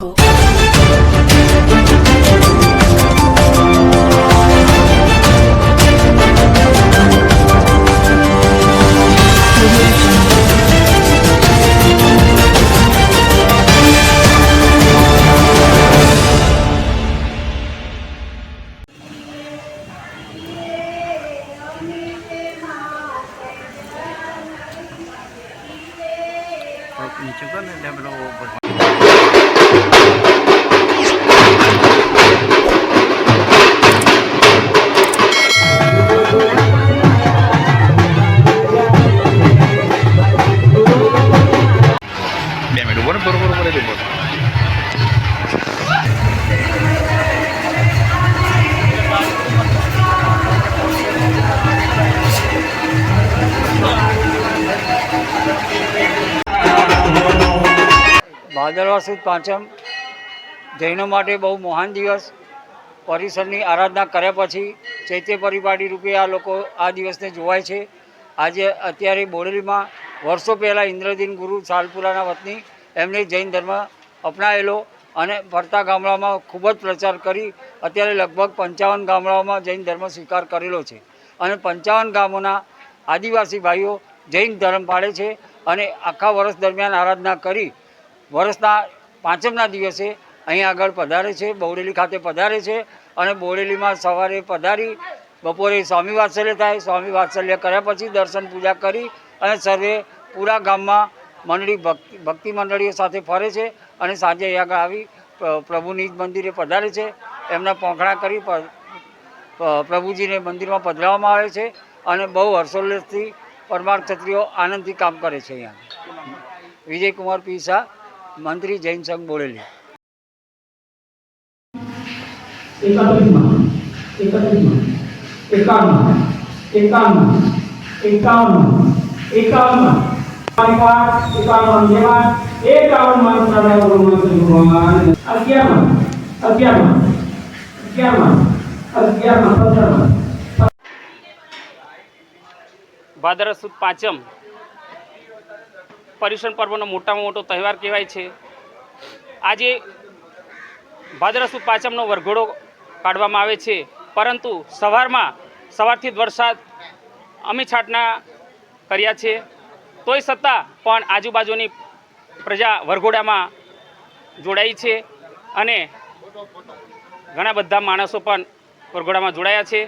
Oh. નીચે કર ને એટલે પેલો ભાદરવા સુદ પાંચમ. જૈનો માટે બહુ મહાન દિવસ. પરિસરની આરાધના કર્યા પછી ચૈત્ય પરિપાટી રૂપે આ લોકો આ દિવસને જોવાય છે. આજે અત્યારે બોડેલીમાં વર્ષો પહેલાં ઇન્દ્રદીન ગુરુ સાલપુરાના વતની એમને જૈન ધર્મ અપનાવેલો અને ફરતા ગામડાઓમાં ખૂબ જ પ્રચાર કરી અત્યારે લગભગ પંચાવન ગામડાઓમાં જૈન ધર્મ સ્વીકાર કરેલો છે. અને પંચાવન ગામોના આદિવાસી ભાઈઓ જૈન ધર્મ પાળે છે અને આખા વર્ષ દરમિયાન આરાધના કરી વર્ષના પાંચમના દિવસે અહીં આગળ પધારે છે બોડેલી ખાતે પધારે છે અને બોરેલીમાં સવારે પધારી, બપોરે સ્વામી વાત્સલ્ય થાય. સ્વામી વાત્સલ્ય કર્યા પછી દર્શન પૂજા કરી અને સર્વે પૂરા ગામમાં મંડળી ભક્તિ ભક્તિ મંડળીઓ સાથે ફરે છે અને સાંજે અહીં આગળ આવી પ્ર- પ્રભુની મંદિરે પધારે છે. એમના પોંખણા કરી પ્રભુજીને મંદિરમાં પધરાવવામાં આવે છે અને બહુ હર્ષોલ્લાસથી પરમાર ક્ષત્રિયો આનંદથી કામ કરે છે અહીંયા. વિજયકુમાર પીસા મંત્રી જૈન સંઘ બોડેલી એકત્રીસમાં એકત્રીસમાં એકાવનમાં એકાવનમાં એકાવનમાં એકાવનમાં. એકાવન જેવા એકાવનમાં સદા ગુરુમાં શ્રી ભગવાન. અગિયારમાં અગિયારમાં અગિયારમાં અગિયારમાં પંદરમાં. ભાદરવા સુદ પાંચમ. પર્યુષણ પર્વનો મોટામાં મોટો તહેવાર કહેવાય છે. આજે ભાદરવા સુદ પાંચમનો વરઘોડો કાઢવામાં આવે છે. પરંતુ સવારમાં સવારથી જ વરસાદ અમે છાંટના કર્યા છે. તોય છતાં પણ આજુબાજુની પ્રજા વરઘોડામાં જોડાઈ છે અને ઘણા બધા માણસો પણ વરઘોડામાં જોડાયા છે.